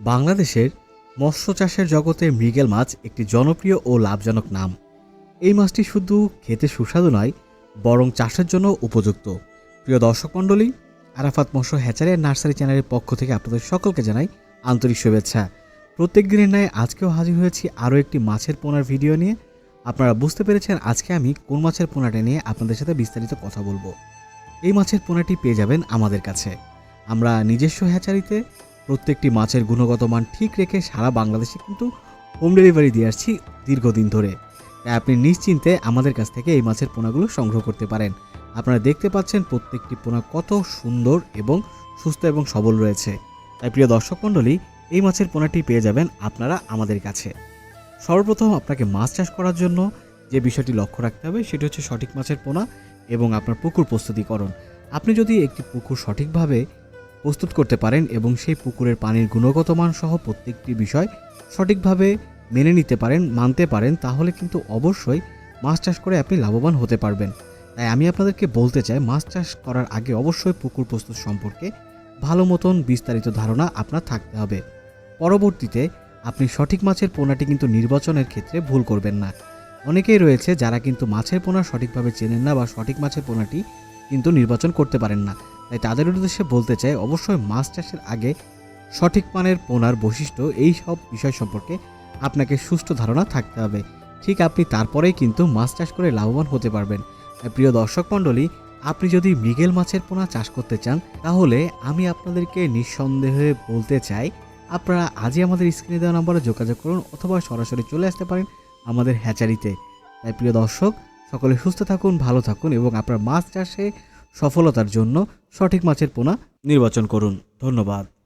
বাংলাদেশের মৎস্য চাষের জগতে মৃগেল মাছ একটি জনপ্রিয় ও লাভজনক নাম। এই মাছটি শুধু খেতে সুস্বাদু নয়, বরং চাষের জন্য উপযুক্ত। প্রিয় দর্শক মণ্ডলী, আরাফাত মৎস্য হ্যাচারি নার্সারি চ্যানেলের পক্ষ থেকে আপনাদের সকলকে জানাই আন্তরিক শুভেচ্ছা। প্রত্যেক দিনের ন্যায় আজকেও হাজির হয়েছি আরও একটি মাছের পোনার ভিডিও নিয়ে। আপনারা বুঝতে পেরেছেন আজকে আমি কোন মাছের পোনাটা নিয়ে আপনাদের সাথে বিস্তারিত কথা বলব। এই মাছের পোনাটি পেয়ে যাবেন আমাদের কাছে। আমরা নিজস্ব হ্যাচারিতে প্রত্যেকটি মাছের গুণগত মান ঠিক রেখে সারা বাংলাদেশে কিন্তু হোম ডেলিভারি দিয়ে আসছি দীর্ঘদিন ধরে। তাই আপনি নিশ্চিন্তে আমাদের কাছ থেকে এই মাছের পোনাগুলো সংগ্রহ করতে পারেন। আপনারা দেখতে পাচ্ছেন প্রত্যেকটি পোনা কত সুন্দর এবং সুস্থ এবং সবল রয়েছে। তাই প্রিয় দর্শক মণ্ডলী, এই মাছের পোনাটি পেয়ে যাবেন আপনারা আমাদের কাছে। সর্বপ্রথম আপনাকে মাছ চাষ করার জন্য যে বিষয়টি লক্ষ্য রাখতে হবে সেটি হচ্ছে সঠিক মাছের পোনা এবং আপনার পুকুর প্রস্তুতিকরণ। আপনি যদি একটি পুকুর সঠিকভাবে প্রস্তুত করতে পারেন এবং সেই পুকুরের পানির গুণগত মান সহ প্রত্যেকটি বিষয় সঠিকভাবে মেনে নিতে পারেন, মানতে পারেন, তাহলে কিন্তু অবশ্যই মাছ চাষ করে আপনি লাভবান হতে পারবেন। তাই আমি আপনাদেরকে বলতে চাই, মাছ চাষ করার আগে অবশ্যই পুকুর প্রস্তুত সম্পর্কে ভালো মতন বিস্তারিত ধারণা আপনার থাকতে হবে। পরবর্তীতে আপনি সঠিক মাছের পোনাটি কিন্তু নির্বাচনের ক্ষেত্রে ভুল করবেন না। অনেকেই রয়েছে যারা কিন্তু মাছের পোনা সঠিকভাবে চেনেন না বা সঠিক মাছের পোনাটি কিন্তু নির্বাচন করতে পারেন না। তাই তাদের উদ্দেশ্যে বলতে চাই, অবশ্যই মাছ চাষের আগে সঠিক মানের পোনার বৈশিষ্ট্য এই সব বিষয় সম্পর্কে আপনাকে সুষ্ঠু ধারণা থাকতে হবে। ঠিক আপনি তারপরেই কিন্তু মাছ চাষ করে লাভবান হতে পারবেন। প্রিয় দর্শক মণ্ডলী, আপনি যদি মৃগেল মাছের পোনা চাষ করতে চান, তাহলে আমি আপনাদেরকে নিঃসন্দেহে বলতে চাই, আপনারা আজই আমাদের স্ক্রিনে দেওয়া নম্বরে যোগাযোগ করুন অথবা সরাসরি চলে আসতে পারেন আমাদের হ্যাচারিতে। তাই প্রিয় দর্শক, সকলে সুস্থ থাকুন, ভালো থাকুন এবং আপনার মাছ চাষে সফলতার জন্য সঠিক মাছের পোনা নির্বাচন করুন। ধন্যবাদ।